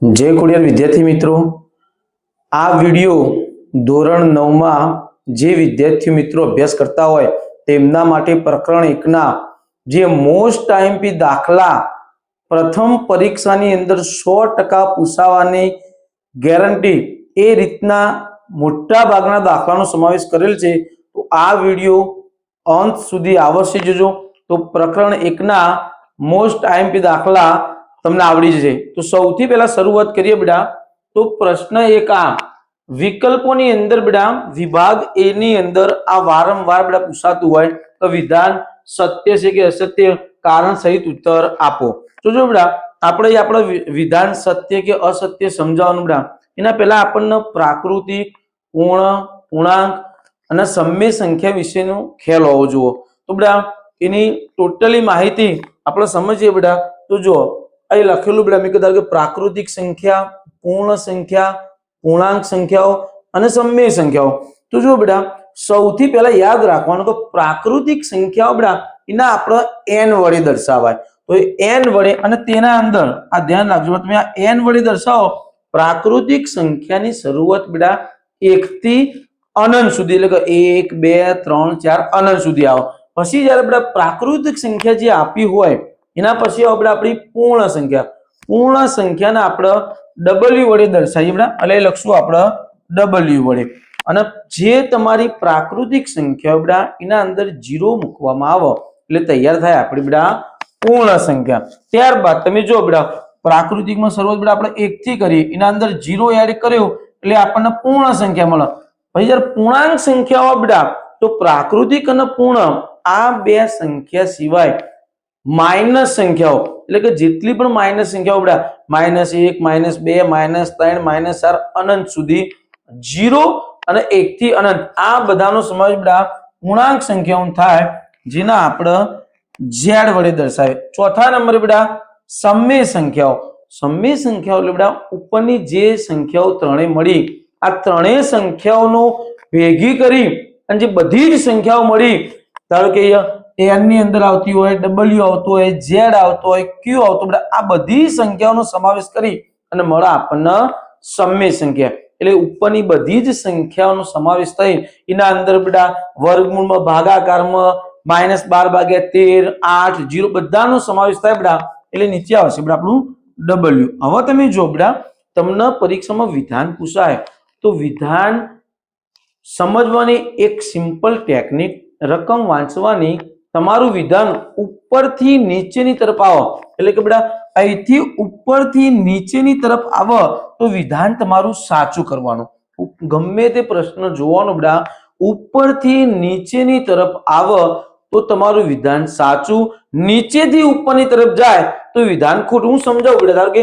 જય ખોડિયાર વિદ્યાર્થી મિત્રો. આ વીડિયો ધોરણ નવમાં જે વિદ્યાર્થી મિત્રો અભ્યાસ કરતા હોય તેમના માટે પ્રકરણ એકના જે મોસ્ટ આઈએમપી દાખલા પ્રથમ પરીક્ષાની અંદર સો ટકા પૂછાવાની ગેરંટી એ રીતના મોટા ભાગના દાખલાનો સમાવેશ કરેલ છે. તો આ વીડિયો અંત સુધી અવશ્ય જોજો. તો પ્રકરણ એકના મોસ્ટ આઈએમપી દાખલા તમને આવડી જશે. તો સૌથી પહેલા શરૂઆત કરીએ બેટા તો પ્રશ્ન એક આ. વિકલ્પોની અંદર બેટા વિભાગ એ ની અંદર આ વારંવાર બેટા પૂછાતું હોય તો વિધાન સત્ય છે કે અસત્ય? કારણ સહિત ઉત્તર આપો. તો જો બેટા આપણે આપણો વિધાન સત્ય કે અસત્ય સમજાવવાનું બેટા એના પહેલા આપણને પ્રાકૃતિક પૂર્ણ, પૂર્ણાંક અને સમય સંખ્યા વિશેનો ખ્યાલ હોવો જુઓ. તો બેટા એની ટોટલી માહિતી આપણે સમજીએ બેટા તો જો અહીં લખેલું બેટા, મેં કીધું કે પ્રાકૃતિક સંખ્યા, પૂર્ણ સંખ્યા, પૂર્ણાંક સંખ્યાઓ અને સમય સંખ્યાઓ. તો જો બેટા, સૌથી પહેલા યાદ રાખવાનું કે પ્રાકૃતિક સંખ્યાઓ બેટા, એના આપણે એન વડે દર્શાવાય. તો એન વડે અને તેના અંદર, આ ધ્યાન રાખજો, તમે આ એન વડે દર્શાવો, પ્રાકૃતિક સંખ્યાની શરૂઆત બેટા એક થી અનંત સુધી, એટલે કે એક, બે, ત્રણ, ચાર અનંત સુધી આવો. પછી જયારે બેટા પ્રાકૃતિક સંખ્યા જે આપી હોય એના પછી આપણે આપણી પૂર્ણ સંખ્યા. પૂર્ણ સંખ્યાને આપણે ડબલ્યુ વડે દર્શાવીએ એટલે લખશું આપણે ડબલ્યુ વડે. અને જે તમારી પ્રાકૃતિક સંખ્યા બધા એના અંદર જીરો મૂકવામાં આવે. એટલે તૈયાર થાય આપણી બધા પૂર્ણ સંખ્યા. ત્યારબાદ તમે જો બેટા પ્રાકૃતિકમાં શરૂઆત બધા આપણે એકથી કરીએ. એના અંદર જીરો એડ કર્યો, એટલે આપણને પૂર્ણ સંખ્યા મળે. પછી જયારે પૂર્ણાંક સંખ્યાઓ બેટા તો પ્રાકૃતિક અને પૂર્ણ આ બે સંખ્યા સિવાય માઇનસ સંખ્યાઓ. એટલે કે જેટલી પણ માઇનસ સંખ્યાઓ બધા માઇનસ એક, માઇનસ બે, માઇનસ ત્રણ, માઇનસ ચાર, અનંત સુધી જીરો અને એક થી અનંત. આ બધાનો સમાવેશ બધા પૂર્ણાંક સંખ્યાઓ થાય, જેના આપણે ઝેડ વડે દર્શાવે ચોથા નંબરે બધા સમય સંખ્યાઓ. સમય સંખ્યાઓ એટલે બધા ઉપરની જે સંખ્યાઓ ત્રણેય મળી, આ ત્રણેય સંખ્યાઓનો ભેગી કરી અને જે બધી જ સંખ્યાઓ મળી, ધારો કે એનની અંદર આવતી હોય ડબલ્યુ આવતો હોય ઝેડ આવતો હોય ક્યુ આવતો બધા આ બધી સંખ્યાઓનો સમાવેશ કરી અને મળે આપણને સમય સંખ્યા. એટલે ઉપરની બધી જ સંખ્યાઓનો સમાવેશ થઈ. એના અંદર બધા વર્ગમૂળમાં ભાગાકારમાં માઇનસ બાર ભાગ્યા તેર, આઠ જીરો બધાનો સમાવેશ થાય બધા એટલે નીચે આવશે બધા આપણું ડબલ્યુ હવે તમે જો બધા તમને પરીક્ષામાં વિધાન પૂછાય. તો વિધાન સમજવાની એક સિમ્પલ ટેકનિક રકમ વાંચવાની તમારું વિધાન ઉપરથી નીચેની તરફ આવો. એટલે કે બેટા, અહીંથી ઉપરથી નીચેની તરફ આવો તો વિધાન તમારું સાચું કરવાનું. ગમે તે પ્રશ્ન જોવાનો બેટા, ઉપરથી નીચેની તરફ આવો તો તમારું વિધાન સાચું. નીચેથી ઉપરની તરફ જાય તો વિધાન ખોટું. હું સમજાવું બેટા, ધારો કે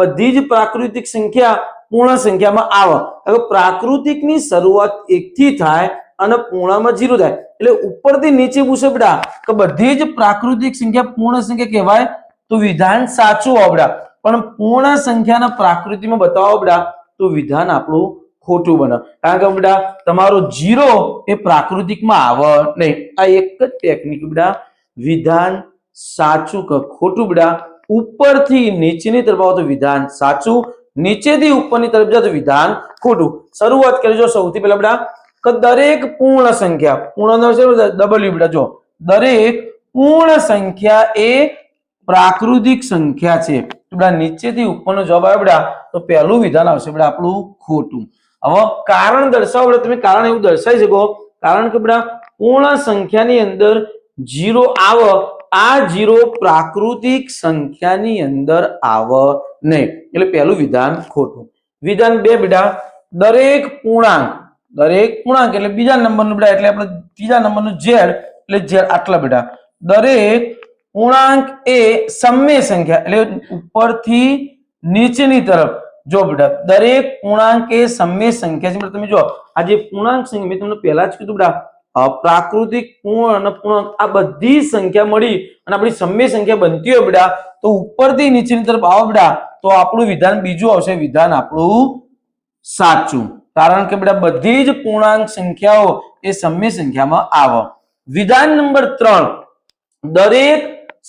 બધી જ પ્રાકૃતિક સંખ્યા પૂર્ણ સંખ્યામાં આવે. હવે પ્રાકૃતિકની શરૂઆત એકથી થાય અને પૂર્ણમાં જીરો થાય. એટલે ઉપરથી નીચે પૂછે બેટા કે બધી જ પ્રાકૃતિક સંખ્યા પૂર્ણ સંખ્યા કહેવાય તો વિધાન સાચું આવડા પણ પૂર્ણ સંખ્યાના પ્રાકૃતિમાં બતાવો બેટા તો વિધાન આપણું ખોટું બને. કારણ કે બેટા તમારો જીરો એ પ્રાકૃતિકમાં આવે નહીં. આ એક જ ટેકનિક બેટા. વિધાન સાચું કે ખોટું બેટા. ઉપરથી નીચેની તરફ આવો તો વિધાન સાચું. નીચેથી ઉપરની તરફ જાઓ તો વિધાન ખોટું. શરૂઆત કરી જો સૌથી પહેલા બેટા. કે દરેક પૂર્ણ સંખ્યા, પૂર્ણ ડબલ્યુ બેટા, જો, દરેક પૂર્ણ સંખ્યા એ પ્રાકૃતિક સંખ્યા છે. બેટા, નીચેથી ઉપરનો જવાબ આવે બેટા, તો પહેલું વિધાન આવશે બેટા આપણું ખોટું. હવે કારણ દર્શાવો બેટા, તમે કારણ એવું દર્શાવી શકો. કારણ કે બેટા, પૂર્ણ સંખ્યાની અંદર જીરો આવ, આ જીરો પ્રાકૃતિક સંખ્યાની અંદર આવ નહીં. એટલે પહેલું વિધાન ખોટું. વિધાન બે બેટા, દરેક પૂર્ણાંક દરેક પૂર્ણાંક એટલે બીજા નંબરનું બેટા, એટલે આપણે ત્રીજા નંબરનું ઝેડ, એટલે ઝેડ આટલા બેટા. દરેક પૂર્ણાંક એ સમય સંખ્યા, એટલે ઉપરથી નીચેની તરફ. જો બેટા, દરેક પૂર્ણાંક એ સમય સંખ્યા છે. તમે જો આ જે પૂર્ણાંક સંખ્યા, મેં તમને પહેલા જ કીધું બેટા પ્રાકૃતિક પૂર્ણ અને પૂર્ણાંક, આ બધી સંખ્યા મળી અને આપણી સમય સંખ્યા બનતી હોય બેટા, તો ઉપરથી નીચેની તરફ આવો બેટા, તો આપણું વિધાન બીજું આવશે. વિધાન આપણું સાચું. કારણ કે બેટા બધી જ પૂર્ણાંક સંખ્યાઓ એ સમય સંખ્યામાં આવે. વિધાન નંબર ત્રણ, દરેક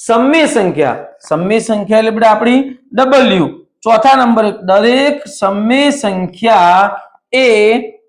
સમય સંખ્યા સમય સંખ્યા એટલે બેટા આપણી ડબલ્યુ ચોથા નંબર દરેક સમય સંખ્યા એ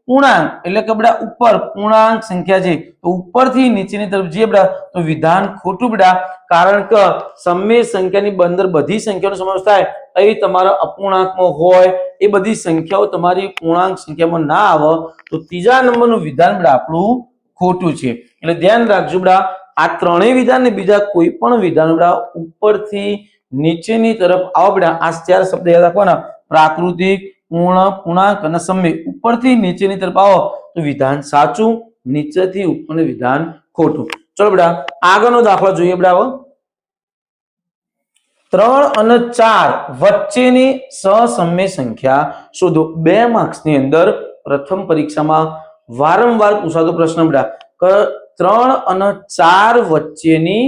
પૂર્ણાંક. એટલે કે બેટા ઉપર પૂર્ણાંક સંખ્યા છે. તો ઉપરથી નીચેની તરફ જઈએ બેટા, તો વિધાન ખોટું બેટા, કારણ કે સમય સંખ્યાની બંદર બધી સંખ્યાનો સમાવેશ થાય. એ તમારા અપૂર્ણાંકમાં હોય એ બધી સંખ્યાઓ તમારી પૂર્ણાંક સંખ્યામાં ના આવે, તો ત્રીજા નંબરનું વિધાન બેટા આપણું ખોટું છે. એટલે ધ્યાન રાખજો બડા, આ ત્રણેય વિધાન બીજા કોઈ પણ વિધાન બધા ઉપરથી નીચેની તરફ આવો બધા આ ચાર શબ્દ યાદ રાખવાના. પ્રાકૃતિક, પૂર્ણ, પૂર્ણાંક અને સમય. ઉપરથી નીચેની તરફ આવો, તો વિધાન સાચું, નીચેથી ઉપરનું વિધાન ખોટું. ચલો બેટા આગળનો દાખલો જોઈએ હવે ત્રણ અને ચાર વચ્ચેની સસમ્ય સંખ્યા શોધો. બે માર્ક્સની અંદર પ્રથમ પરીક્ષામાં વારંવાર પૂછાતો પ્રશ્ન બેટા. ત્રણ અને ચાર વચ્ચેની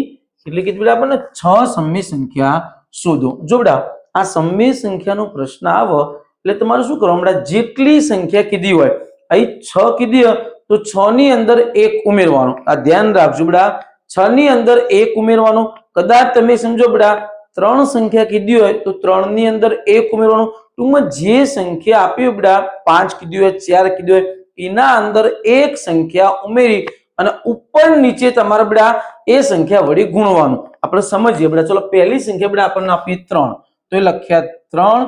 એટલે કે બેટા આપણને છ સમ્ય સંખ્યા શોધો. જો બેટા, આ સમય સંખ્યાનો પ્રશ્ન આવે, એટલે તમારે શું કરવાનું બેટા? જેટલી સંખ્યા કીધી હોય, અહીં છ કીધી તો છ ની અંદર એક ઉમેરવાનું. આ ધ્યાન રાખજો બેટા. છ ની અંદર એક ઉમેરવાનું. કદાચ તમે સમજો બેટા ત્રણ સંખ્યા કીધી હોય તો ત્રણની અંદર એક ઉમેરવાનું. ટૂંકમાં જે સંખ્યા આપી બેટા, પાંચ કીધી હોય, ચાર કીધી હોય, એના અંદર એક સંખ્યા ઉમેરી અને ઉપર નીચે તમારે બેટા એ સંખ્યા વળી ગુણવાનું. આપણે સમજીએ બેટા. ચલો, પહેલી સંખ્યા બેટા આપણને આપી ત્રણ. તો એ લખ્યા ત્રણ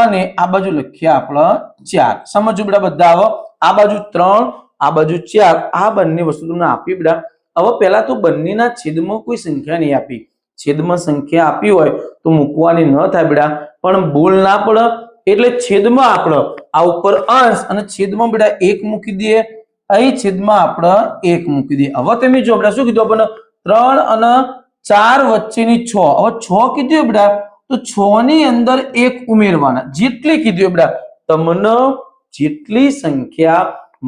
અને આ બાજુ લખ્યા આપણે ચાર. સમજો બેટા બધા? આવો આ બાજુ ત્રણ, આ બાજુ ચાર, આ બંને વસ્તુ તમને આપી બેટા. હવે પહેલા તો બંનેના છેદમાં કોઈ સંખ્યા નહીં આપી. છેદમાં સંખ્યા આપી હોય તો મૂકવાની ન થાય બેટા. પણ ભૂલ ના પડે એટલે છેદમાં આપણે આ ઉપર અંશ અને છેદમાં બેટા એક મૂકી દઈએ. અહીં છેદમાં આપણે એક મૂકી દઈએ. હવે તમે જો બેટા, શું કીધું આપણને? ત્રણ અને ચાર વચ્ચેની છ. હવે છ કીધું બેટા? તો છ ની અંદર એક ઉમેરવાના. જેટલી કીધું બેટા, તમને જેટલી સંખ્યા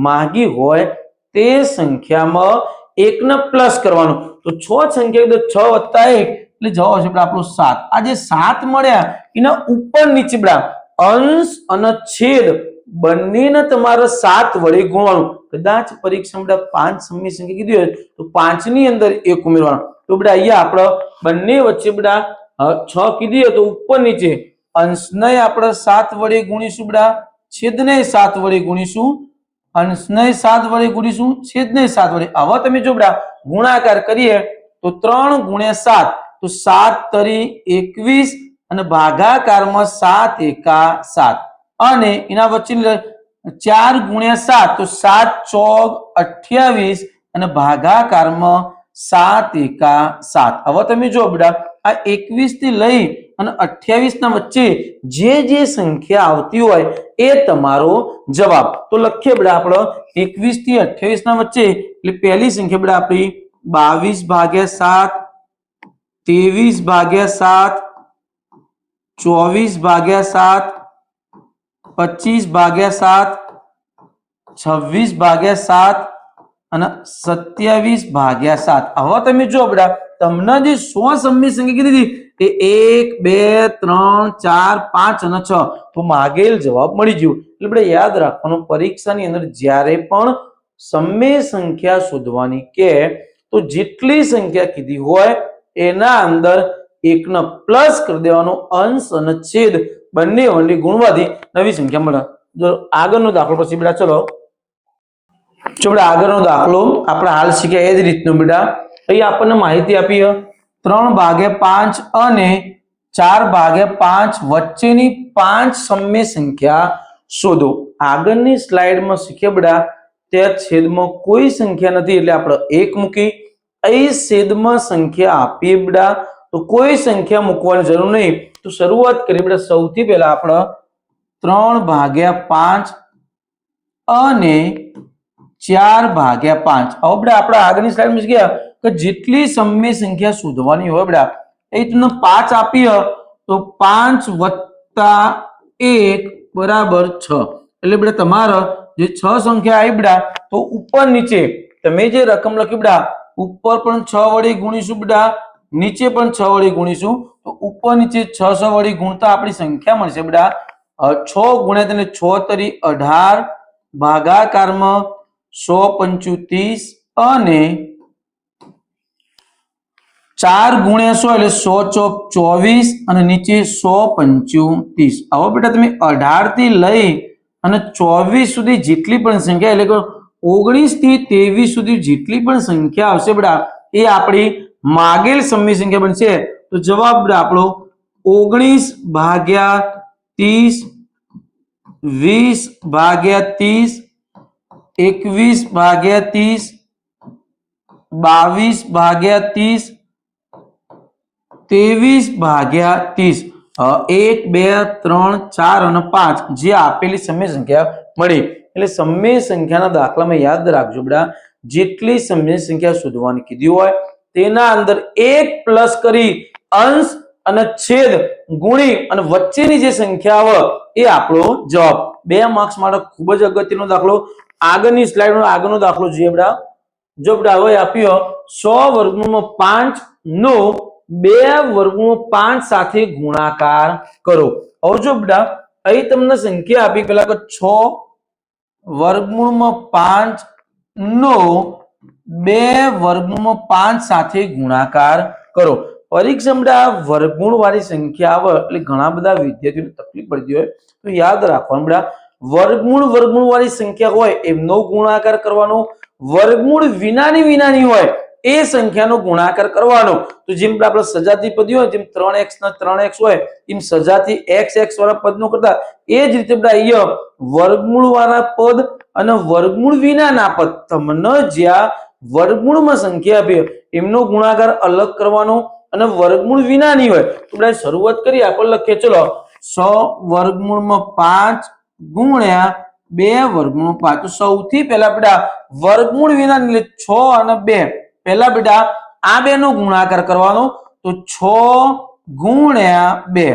માંગી હોય તે સંખ્યામાં એકને પ્લસ કરવાનું. તો છ સંખ્યા છ વત્તા એક, એટલે જવાબ બેટા આપણો સાત. આ જે સાત મળ્યા, એના ઉપર નીચે બેટા અંશ અને છેદ બંનેને તમારે સાત વડે ગુણવાનું. કદાચ પરીક્ષામાં બધા પાંચ સમય સંખ્યા કીધી હોય તો પાંચની અંદર એક ઉમેરવાનું. તો બધા અહીંયા આપણે બંને વચ્ચે બધા છ કીધી હોય તો ઉપર નીચે. અંશને આપણે સાત વડે ગુણીશું બેટા. છેદને સાત વડે ગુણીશું. અંશને સાત વડે ગુણીશું, છેદને સાત વડે. હવે તમે જો બેટા ગુણાકાર કરીએ, તો ત્રણ ગુણ્યા સાત, તો સાત તરી એકવીસ અને ભાગાકારમાં સાત એકા સાત. અને એના વચ્ચે ચાર ગુણ્યા સાત, તો સાત ચોક અઠ્યાવીસ અને ભાગાકારમાં સાત એકા સાત. હવે તમે જો બેટા આ એકવીસથી લઈ અને અઠ્યાવીસ ના વચ્ચે જે જે સંખ્યા આવતી હોય એ તમારો જવાબ. તો લખીએ બેટા આપણે એકવીસથી અઠ્યાવીસ ના વચ્ચે. એટલે પહેલી સંખ્યા બેટા આપણી બાવીસ ભાગ્યા સાત, ત્રેવીસ ભાગ્યા સાત, ચોવીસ ભાગ્યા સાત, પચીસ ભાગ્યા સાત, છવ્વીસ ભાગ્યા સાત અને સત્યાવીસ ભાગ્યા સાત. હવે તમે જો બેટા, તમને જે સો સમય સંખ્યા કીધી હતી એ એક, બે, ત્રણ, ચાર, પાંચ અને છ. તો માગેલ જવાબ મળી ગયો. એટલે આપણે યાદ રાખવાનું, પરીક્ષાની અંદર જ્યારે પણ સમય સંખ્યા શોધવાની કે તો જેટલી સંખ્યા કીધી હોય, એના અંદર એકનો પ્લસ કરી દેવાનો અંશ અને છેદ બંને વંડી ગુણવાથી નવી સંખ્યા મળે. જો આગળનો દાખલો પછી બેટા ચલો. જો આપણે આગળનો દાખલો આપણે હાલ શીખ્યા એ જ રીતનો બેટા. અહીં આપણને માહિતી આપી. ત્રણ ભાગે પાંચ અને ચાર ભાગે પાંચ વચ્ચેની પાંચ સમય સંખ્યા શોધો. આગળની સ્લાઇડમાં શીખ્યા બધા ત્યાં છેદમાં કોઈ સંખ્યા નથી એટલે આપણે એક મૂકી. અહીં છેદમાં સંખ્યા આપીએ બધા તો કોઈ સંખ્યા મૂકવાની જરૂર નહીં. તો શરૂઆત કરીએ બધા સૌથી પહેલા આપણે ત્રણ ભાગ્યા પાંચ અને ચાર ભાગ્યા પાંચ. હવે આપણે આગળની સ્લાઇડમાં ગયા કે જેટલી સમય સંખ્યા શોધવાની હોય બડા એ તમને પાંચ આપી તો પાંચ વત્તા એક બરાબર છ. એટલે બેટા, તમારે જે છ સંખ્યા આવી બેટા, તો ઉપર નીચે, તમે જે રકમ લખી બેટા, ઉપર પણ છ વડે ગુણીશું બેટા, નીચે પણ છ વડે ગુણીશું, તો ઉપર નીચે છ છ વડે ગુણતા આપણી સંખ્યા મળશે બેટા. છ ગુણ્યા તેને છ તરી અઢાર ભાગાકારમાં સો પંચુ ત્રીસ અને ચાર ગુણ્યા સો એટલે સો ચોક ચોવીસ અને નીચે સો પંચોતીસ હવે બેટા તમે અઢારથી લઈ અને ચોવીસ સુધી જેટલી પણ સંખ્યા, એટલે કે ઓગણીસથી ત્રેવીસ સુધી જેટલી પણ સંખ્યા આવશે બેટા, એ આપણી માગેલ સમય સંખ્યા બનશે. તો જવાબ આપણો ઓગણીસ ભાગ્યા ત્રીસ, વીસ ભાગ્યા ત્રીસ એકવીસ ભાગ્યા ત્રીસ, બાવીસ ભાગ્યા ત્રીસ, ત્રેવીસ ભાગ્યા ત્રીસ. એક, બે, ત્રણ, ચાર અને પાંચ જે આપેલી સમય સંખ્યા મળી. એટલે સમય સંખ્યાના દાખલામાં યાદ રાખજો બધા જેટલી સમય સંખ્યા શોધવાની કીધી હોય, તેના અંદર એક પ્લસ કરી અંશ અને છેદ ગુણી અને વચ્ચેની જે સંખ્યા આવે, એ આપણો જવાબ. બે માર્ક્સ માટે ખૂબ જ અગત્યનો દાખલો. આગળની સ્લાઇડનો આગળનો દાખલો જોઈએ બધા જો બધા હવે આપ્યો સો વર્ગમૂળમાં પાંચ નો બે વર્ગમૂળ પાંચ સાથે ગુણાકાર કરો. હવે જો બધા અહીં તમને સંખ્યા આપી પેલા કે છ વર્ગમૂળમાં પાંચ નો બે વર્ગમૂળમાં પાંચ સાથે ગુણાકાર કરો. પરીક્ષામાં બેટા વર્ગમૂળ વાળી સંખ્યા આવે એટલે ઘણા બધા વિદ્યાર્થીઓને તકલીફ પડતી હોય. તો યાદ રાખવાનું બેટા વર્ગમૂળ વર્ગમૂળ વાળી સંખ્યા હોય એમનો ગુણાકાર કરવાનો, વર્ગમૂળ વિનાની વિનાની હોય એ સંખ્યાનો ગુણાકાર કરવાનો. તો જેમ આપણે સજાતી પદી હોય, જેમ ત્રણ એક્સ ના ત્રણ એક્સ હોય, એમ સજાતી એક્સ એક્સ વાળા પદનો કરતા એ જ રીતે બેટા અહીંયા વર્ગમૂળ વાળા પદ અને વર્ગમૂળ વિનાના પદ તમને જ્યાં વર્ગમૂળમાં સંખ્યા આપી એમનો ગુણાકાર અલગ કરવાનો અને વર્ગમૂળ વિનાની હોય. તો બેટા શરૂઆત કરીએ, આપણે લખીએ, ચલો, સો વર્ગમૂળમાં પાંચ ગુણ્યા બે વર્ગમૂળ પાંચ. સૌથી પહેલા બેટા વર્ગમૂળ વિના છ અને બે. પહેલા બેટા આ બે નો ગુણાકાર કરવાનો. તો છ ગુણ્યા બે.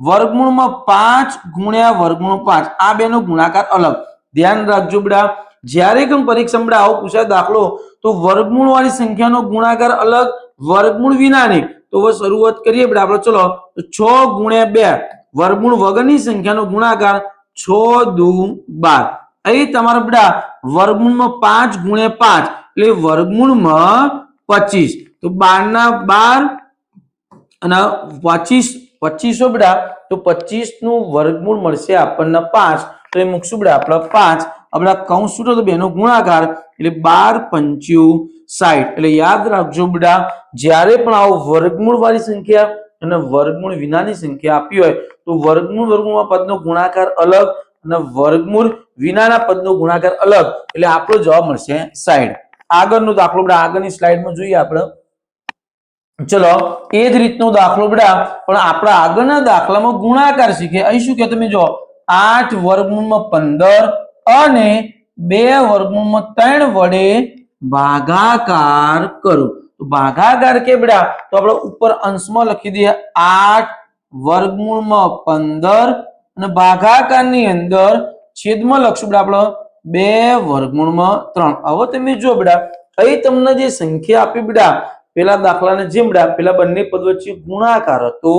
વર્ગમૂળમાં પાંચ ગુણ્યા વર્ગમૂળ પાંચ. આ બે નો ગુણાકાર અલગ. ધ્યાન રાખજો બેટા. જ્યારે પણ પરીક્ષા બેટા આવો પૂછાય દાખલો, તો વર્ગમૂળ વાળી સંખ્યાનો ગુણાકાર અલગ, વર્ગમૂળ વિનાની. તો શરૂઆત કરીએ બેટા આપણે. ચલો છ ગુણ્યા બે. વર્ગમૂળ વગરની સંખ્યાનો ગુણાકાર છ દુ બાર. અહીં તમારા બધા વર્ગમૂળમાં પાંચ ગુણ્યા પાંચ, એટલે વર્ગમૂળમાં પચીસ. તો બાર ના બાર અને પચીસ, પચીસો બધા, તો પચીસનું વર્ગમૂળ મળશે આપણને પાંચ. તો એ મૂકશું બધા આપણે પાંચ. આપણા કૌંસ છૂટો તો બેનો ગુણાકાર, એટલે બાર પંચ્યુ સાઠ એટલે યાદ રાખજો બધા, જ્યારે પણ આવો વર્ગમૂળ વાળી સંખ્યા અને વર્ગમૂળ વિનાની સંખ્યા આપી હોય તો વર્ગમૂળ વર્ગમૂળમાં પદનો ગુણાકાર અલગ અને વર્ગમૂળ વિનાના પદનો ગુણાકાર અલગ. એટલે આપણો જવાબ મળશે સાઈડ આગળનો દાખલો બધા આગળની સ્લાઇડમાં જોઈએ આપણે. ચલો, એ જ રીતનો દાખલો બધા પણ આપણા આગળના દાખલામાં ગુણાકાર શીખે. અહીં શું કે તમે જો આઠ વર્ગમૂળમાં પંદર અને બે વર્ગમૂળમાં ત્રણ વડે ભાગાકાર કરો. ભાગાકાર કે બેટા તો આપણે ઉપર અંશમાં લખી દઈએ આઠ વર્ગમૂળમાં પંદર અને ભાગાકારની અંદર છેદમાં લખશું બેટા આપણે. બે વર્ગમૂળમાં ત્રણ. હવે તમે જો બેટા, અહીં તમને જે સંખ્યા આપી બેટા, પેલા દાખલાને જેમ બેટા, પેલા બંને પદ વચ્ચે ગુણાકાર હતો.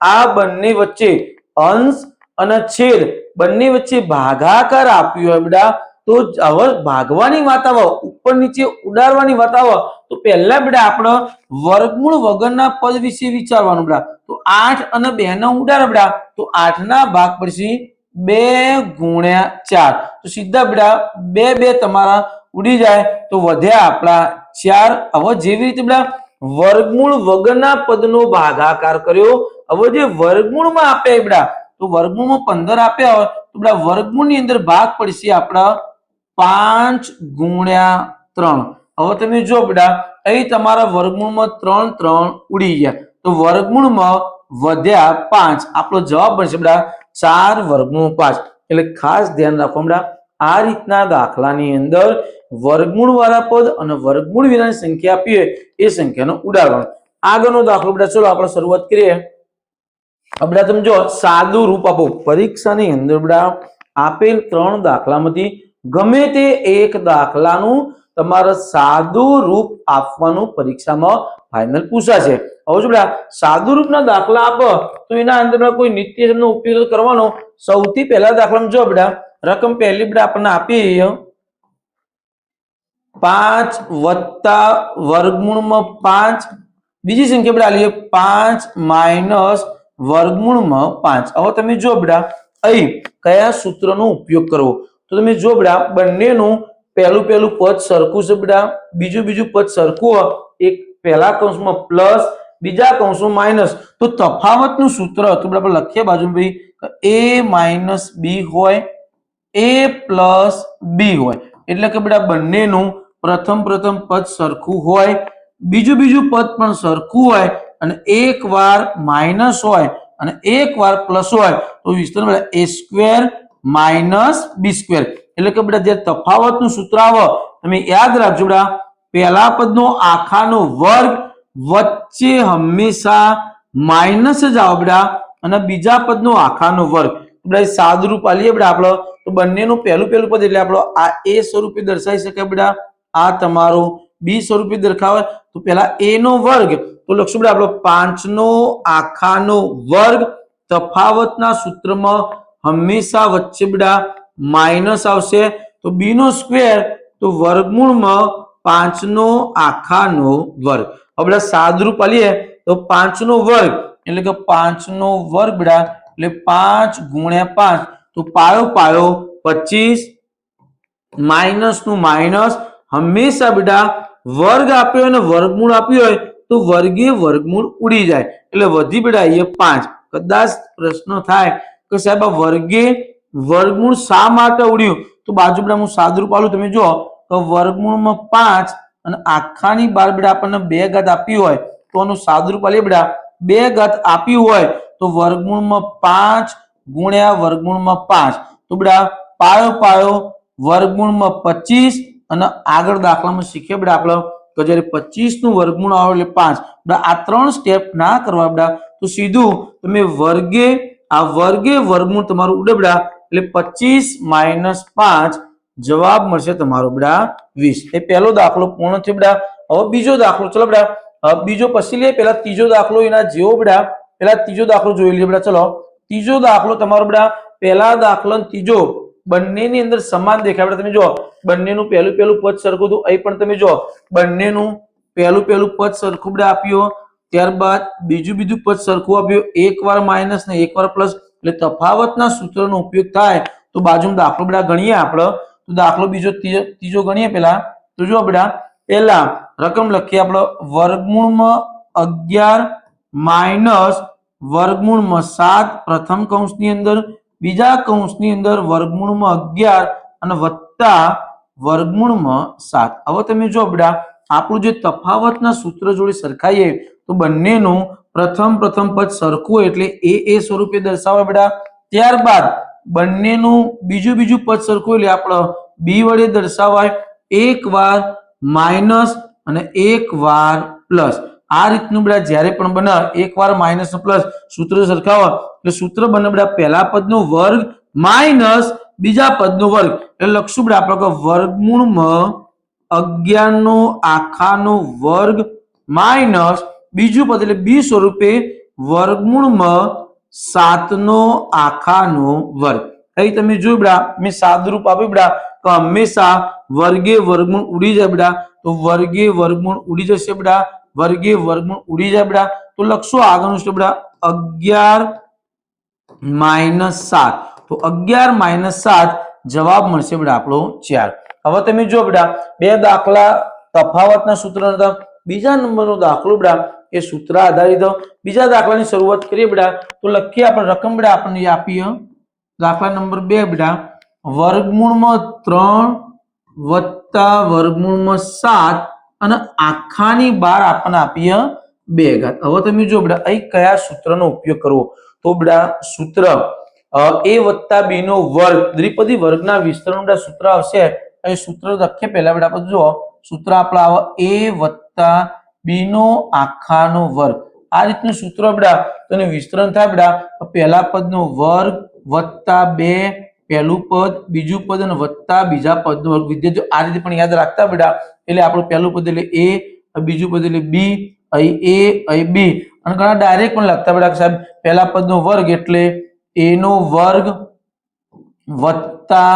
આ બંને વચ્ચે અંશ અને છેદ બંને વચ્ચે ભાગાકાર આપ્યો હોય બેટા. તો હવે ભાગવાની વાત આવે, ઉપર નીચે ઉડાડવાની વાત આવે, તો પહેલા બેટા આપણે વર્ગમૂળ વગરના પદ વિશે વિચારવાનું બેટા. તો આઠ અને બે ના ઉડાડ બેટા. તો આઠ ના ભાગ પડશે બે ગુણ્યા ચાર. તો સીધા બેટા બે બે તમારા ઉડી જાય. તો વધ્યા આપણા ચાર. હવે જેવી રીતે બેટા વર્ગમૂળ વગરના પદનો ભાગાકાર કર્યો. હવે જે વર્ગમૂળમાં આપ્યા બેટા, તો વર્ગમૂળમાં પંદર આપ્યા હોય, તો બેટા વર્ગમૂળની અંદર ભાગ પડશે આપણા પાંચ ગુણ્યા ત્રણ. હવે તમે જો બેટા, અહીં તમારા વર્ગમૂળમાં ત્રણ ત્રણ ઉડી ગયા. તો વર્ગમૂળમાં વધ્યા પાંચ. આપણો જવાબ બનશે બેટા ચાર વર્ગમૂળ પાંચ. એટલે ખાસ ધ્યાન રાખો બેટા, આ રીતના દાખલાની અંદર વર્ગમૂળ વાળા પદ અને વર્ગમૂળ વિનાની સંખ્યા આપીએ, એ સંખ્યાનો ઉદાહરણ આગળનો દાખલો બેટા, ચલો આપણે શરૂઆત કરીએ. બેટા તમે જો સાદું રૂપ આપો. પરીક્ષાની અંદર બેટા આપેલ ત્રણ દાખલામાંથી ગમે તે એક દાખલાનું તમારે સાદું રૂપ આપવાનું પરીક્ષામાં ફાઇનલ પૂછાશે. હવે રૂપના દાખલા આપો, તો એના અંદર કોઈ નિત્ય ઉપયોગ કરવાનો સૌથી પહેલા દાખલામાં જો બેટા, રકમ પહેલી બેટા આપણને આપી પાંચ વત્તા વર્ગમૂળમાં પાંચ. બીજી સંખ્યા બેટા લઈએ પાંચ માઇનસ વર્ગમૂળમાં પાંચ. હવે તમે જો બેટા, અહીં કયા સૂત્રનો ઉપયોગ કરવો? તો તમે જો બેટા બંનેનું પહેલું પહેલું પદ સરખું છે બેટા બીજું બીજું પદ સરખું હોય. એક પહેલા કૌંસમાં પ્લસ, બીજા કૌંસમાં માઇનસ. તો તફાવતનું સૂત્ર હતું બેટા લખીએ બાજુ ભાઈ એ માઇનસ બી હોય, એ પ્લસ બી હોય. એટલે કે બેટા બંનેનું પ્રથમ પ્રથમ પદ સરખું હોય. બીજું બીજું પદ પણ સરખું હોય અને એક વાર માઇનસ હોય અને એક વાર પ્લસ હોય. તો વિસ્તરણ a square minus b square. એટલે કે બેટા જે તફાવતનું સૂત્ર આવે, તમે યાદ રાખજો બેટા, પહેલા પદનો આખાનો વર્ગ વચ્ચે હંમેશા માઇનસ જ આવે બેટા, અને બીજા પદનો આખાનો વર્ગ. બેટા સાદુરૂપ આલીએ બેટા આપણો, તો બંનેનું પહેલું પહેલું પદ એટલે આપણો આ એ સ્વરૂપે દર્શાવી શકાય બેટા, આ તમારો બી સ્વરૂપે દર્શાવે તો પહેલા એ નો વર્ગ, તો લખશું બેટા આપણો પાંચનો આખાનો વર્ગ, તફાવતના સૂત્રમાં હંમેશા વચ્ચે બેટા માઇનસ આવશે. તો બી નો સ્ક્વેર તો વર્ગમૂળમાં પાંચનો આખાનો વર્ગ. હવે બેટા સાદરૂપ આલીએ તો પાંચનો વર્ગ એટલે કે પાંચનો વર્ગ બીડા એટલે પાંચ ગુણ્યા પાંચ. તો પાયો પાયો પચીસ માઇનસનું માઇનસ હંમેશા બેટા વર્ગ આપ્યો અને વર્ગમૂળ આપ્યું હોય તો વર્ગીય વર્ગમૂળ ઉડી જાય. એટલે વધી બેટા એ પાંચ. કદાચ પ્રશ્ન થાય કે સાહેબ, આ વર્ગે વર્ગમૂળ શા માટે ઉડ્યું? તો બાજુ બેટા હું સાદુરૂપ આલું તમે જો તો વર્ગમૂળમાં પાંચ અને આખાની બાર બેટા આપણને બે ઘાત આપી હોય, તો આનું સાદુરૂપ આલીએ બેટા બે ઘાત આપી હોય, તો વર્ગમૂળમાં પાંચ ગુણ્યા વર્ગમૂળમાં પાંચ. તો બેટા પાયો પાયો વર્ગમૂળમાં પચીસ અને આગળ દાખલામાં શીખીએ બેટા આપણે, કે જ્યારે પચીસનું વર્ગમૂળ આવે એટલે પાંચ. આ ત્રણ સ્ટેપ ના કરવા બેટા તો સીધું તમે વર્ગે આ વર્ગે વર્ગમૂળ તમારું ઉડબડા એટલે પચીસ માઇનસ પાંચ જવાબ મળશે તમારો બડા વીસ. એ પહેલો દાખલો પૂર્ણ થયો બડા. હવે બીજો દાખલો, ચલો બડા. બીજો પછી લઈએ. પેલા ત્રીજો દાખલો એના જેવો બડા. પેલા ત્રીજો દાખલો જોઈ લઈએ બડા. ચલો. ત્રીજો દાખલો તમારો બડા. પહેલા દાખલો ત્રીજો બંનેની અંદર સમાન દેખાય. બેટા તમે જો બંનેનું પહેલું પહેલું પદ સરખું હતું. અહીં પણ તમે જો બંનેનું પહેલું પહેલું પદ સરખું બડા આપ્યું. ત્યારબાદ બીજું બીજું પદ સરખું આપ્યું. એક વાર માઇનસ ને એક વાર પ્લસ એટલે તફાવતના સૂત્રનો ઉપયોગ થાય તો બાજુમાં દાખલો બેટા ગણીએ આપણે. તો દાખલો બીજો ત્રીજો ગણીએ પેલા તો જો બેટા પહેલા રકમ લખીએ આપણે. વર્ગમૂળમાં અગિયાર માઇનસ વર્ગમૂળમાં સાત પ્રથમ કૌંસની અંદર, બીજા કૌંસની અંદર વર્ગમૂળમાં અગિયાર અને વત્તા વર્ગમૂળમાં સાત. હવે તમે જો બેટા આપણું જે તફાવતના સૂત્ર જોડે સરખાઈએ તો બંનેનું પ્રથમ પ્રથમ પદ સરખું એટલે એ એ સ્વરૂપે દર્શાવવા બેટા. ત્યારબાદ બંનેનું બીજું બીજું પદ સરખું એટલે આપણે બી વડે દર્શાવાય એક વાર માઇનસ અને એક વાર પ્લસ. આ રીતનું બધા જ્યારે પણ બને એક વાર માઇનસ પ્લસ સૂત્ર સરખાવો એટલે સૂત્ર બને બધા પહેલા પદનો વર્ગ માઇનસ બીજા પદનો વર્ગ. એટલે લખશું બધા આપણે વર્ગમૂળમાં અગિયાર નો આખાનો વર્ગ માઇનસ બીજું પદ એટલે બી સ્વરૂપે વર્ગમૂળમાં સાતનો આખાનો વર્ગ. અહીં તમે જોયું બડા મેં સાદુરૂપ આપ્યું બડા તો હંમેશા વર્ગે વર્ગમૂળ ઉડી જાય બડા તો વર્ગે વર્ગમૂળ ઉડી જશે બડા વર્ગે વર્ગમૂળ ઉડી જાય બડા તો લખશો આગળનું સ્ટેપ બડા અગિયાર માઇનસ સાત. તો અગિયાર માઇનસ સાત જવાબ મળશે બડા આપણો ચાર. હવે તમે જો બેટા, બે દાખલા તફાવતના સૂત્ર હતા, બીજા નંબરનો દાખલો બેટા, એ સૂત્ર આધારિત બીજા દાખલાની શરૂઆત કરીએ બેટા, તો લખીએ આપણે રકમ બેટા, આપણને આપીએ દાખલા નંબર બે બેટા, વર્ગમૂળમાં ત્રણ વત્તા વર્ગમૂળમાં સાત અને આખાની બાર આપણને આપીએ બે ઘાત. હવે તમે જો બેટા, અહીં કયા સૂત્રનો ઉપયોગ કરવો? તો બેટા, સૂત્ર એ વત્તા બી નો વર્ગ, દ્વિપદી વર્ગના વિસ્તરણ સૂત્ર આવશે અહીં સૂત્ર લખીએ પહેલા બેટા આપણે જુઓ. સૂત્ર આપણે આવે એ વત્તા બી નો આખાનો વર્ગ. આ રીતનું સૂત્ર બેટા તો એનું વિસ્તરણ થાય બેટા. પહેલા પદનો વર્ગ વત્તા બે, પહેલું પદ, બીજું પદ અને વત્તા બીજા પદનો વર્ગ. વિદ્યાર્થીઓ આ રીતે પણ યાદ રાખતા બેટા. એટલે આપણું પહેલું પદ એટલે એ બીજું પદ એટલે બી અહીં એ અહીં બી અને ઘણા ડાયરેક્ટ પણ લખતા બેટા સાહેબ, પહેલા પદનો વર્ગ એટલે એ નો વર્ગ વત્તા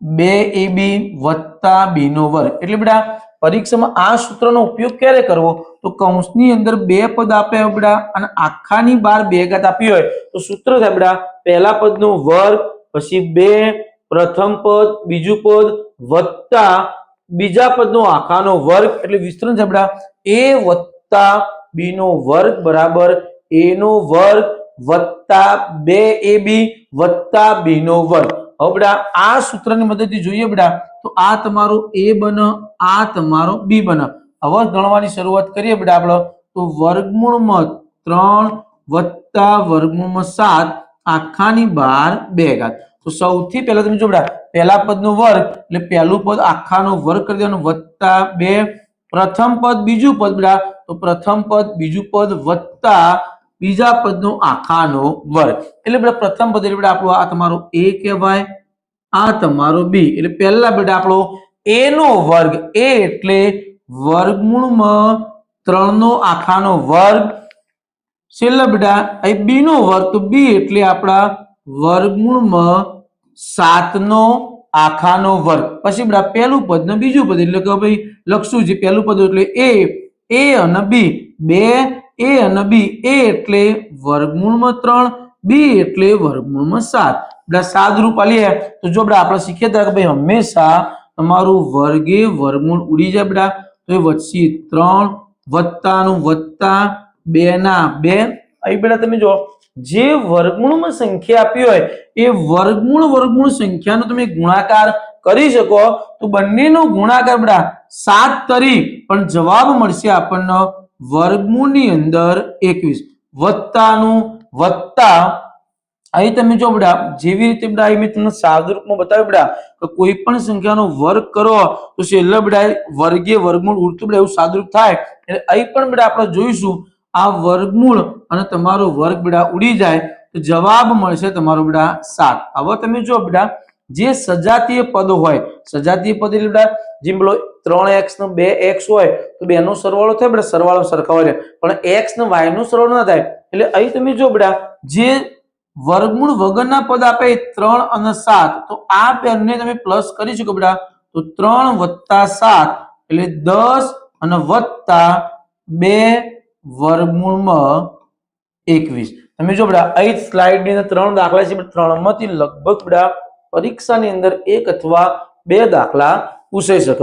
બે એ બી વત્તા બી નો વર્ગ. એટલે બેટા, પરીક્ષામાં આ સૂત્રનો ઉપયોગ ક્યારે કરવો? તો કૌંસની અંદર બે પદ આપ્યા બેટા, અને આખાની બાર બે ઘાત આપી હોય. તો સૂત્ર થાય બેટા, પહેલા પદનો વર્ગ, પછી બે, પ્રથમ પદ, બીજું પદ, વત્તા, બીજા પદનો આખાનો વર્ગ. એટલે વિસ્તરણ છે બેટા, એ વત્તા બી નો વર્ગ બરાબર એ નો વર્ગ વત્તા બે એ બી વત્તા બી નો વર્ગ. હવે બેટા, આ સૂત્રની મદદથી જોઈએ બેટા, તો આ તમારો એ બને, આ તમારો બી બને. હવે ગણવાની શરૂઆત કરીએ બેટા આપણે. તો વર્ગમૂળમાં ત્રણ વત્તા વર્ગમૂળમાં સાત, આખાની બાર, બે ઘાત. તો સૌથી પહેલા તમે જો બેટા, પહેલા પદનો વર્ગ, એટલે પહેલું પદ આખાનો વર્ગ કરી દેવાનો, વત્તા બે. પ્રથમ પદ બીજું પદ બેટા, તો પ્રથમ પદ બીજું પદ વત્તા બીજા પદનો આખાનો વર્ગ. એટલે બેટા પ્રથમ પદ એટલે આપણો આ તમારો એ કહેવાય, આ તમારો બી. એટલે પહેલા બેટા આપણો એ નો વર્ગ એ એટલે વર્ગમૂળમાં ત્રણ નો આખાનો વર્ગ. છેલ્લા બેટા અહીં બી નો વર્ગ તો બી એટલે આપણા વર્ગમૂળમાં સાતનો આખાનો વર્ગ. પછી બેટા પહેલું પદ ને બીજું પદ એટલે કે ભાઈ લખશું જે પહેલું પદ એટલે એ એ અને બી. બે એ અને બી, એ એટલે વર્ગમૂળમાં ત્રણ, બી એટલે વર્ગમૂળમાં સાત. એટલે સાત રૂપ તો જો બેટા આપણે શીખીએ કે ભાઈ હંમેશા તમારું વર્ગે વર્ગમૂળ ઉડી જાય બેટા તો એ વચ્ચે ત્રણ, વત્તાનું વત્તા બે ના બે અહીં બેટા તમે જો જે વર્ગમૂળમાં સંખ્યા આપી હોય, એ વર્ગમૂળ વર્ગમૂળ સંખ્યાનો તમે ગુણાકાર કરી શકો. તો બંનેનો ગુણાકાર બેટા સાત તરી. પણ જવાબ મળશે આપણને વર્ગમૂળની અંદર એકવીસ. વત્તાનું વત્તા. અહીં તમે જો બધા જેવી રીતે બધા અહીં મેં તમને સાદરૂપમાં બતાવ્યું બેટા કે કોઈ પણ સંખ્યાનો વર્ગ કરો, તો છેલ્લા બેટા વર્ગીય વર્ગમૂળ ઉડતું બેટા એવું સાદરૂપ થાય. એટલે અહીં પણ બધા આપણે જોઈશું, આ વર્ગમૂળ અને તમારો વર્ગ બધા ઉડી જાય, તો જવાબ મળશે તમારો બધા સાત. હવે તમે જો બધા જે સજાતીય પદો હોય, સજાતીય પદ એટલે બેટા જેમ બોલો ત્રણ એક્સ નો બે એક્સ હોય તો બે નો સરવાળો થાય બધા સરવાળો સરખા હોય છે. પણ એક્સ ને વાય નો સરવાળો ના થાય. એટલે અહીં તમે જો બધા જે વર્ગમૂળ વગરના પદ આપે ત્રણ અને સાત, તો આ પેરને તમે પ્લસ કરી શકો બધા તો ત્રણ વત્તા સાત, એટલે દસ અને વત્તા બે વર્ગમૂળમાં એકવીસ. તમે જો બધા અહીં સ્લાઇડની અંદર ત્રણ દાખલા છે ત્રણમાંથી લગભગ બધા પરીક્ષાની અંદર એક અથવા બે દાખલા પૂછાઈ શકે